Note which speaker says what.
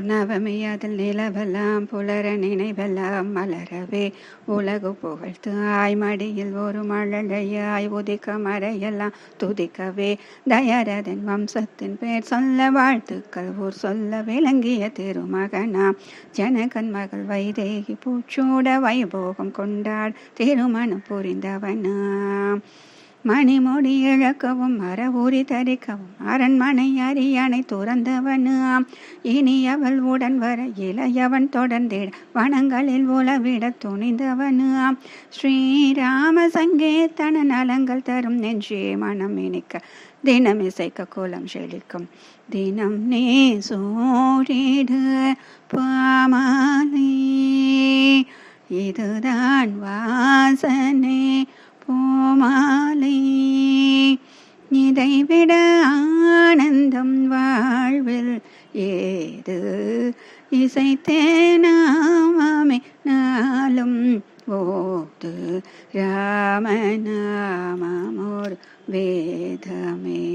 Speaker 1: உலகமையாதல் நிலவெல்லாம் புலர நினைவெல்லாம் மலரவே. உலகு புகழ்த்து ஆய்மடியில் ஒரு மழலையாய் உதிக்க மறையெல்லாம் துதிக்கவே. தயரதன் வம்சத்தின் பேர் சொல்ல வாழ்த்துக்கள் ஊர் சொல்ல விளங்கிய திருமகனாம் ஜனகன் மகள் வைதேகி பூச்சூட வைபோகம் கொண்டாள் திருமணம் புரிந்தவனாம் மணிமொழி இழக்கவும் மரவூரி தரிக்கவும் அரண்மனை அரியணை துறந்தவனாம் இனி அவள் உடன் வர இளையவன் தொடர்ந்திட வனங்களில் உலவிட துணிந்தவனாம் ஸ்ரீராம சங்கேத்தன நலங்கள் தரும் நெஞ்சே மனம் இனிக்க தினம் இசைக்க கோலம் செழிக்கும். தினம் நீ சோழிடு பாமாலே இதுதான் வாசனே போமா இதைவிட ஆனந்தம் வாழ்வில் ஏது? இசைத்தே இசைத்தேனாமே நாளும் ஓது ராமநாமமோர் வேதமே.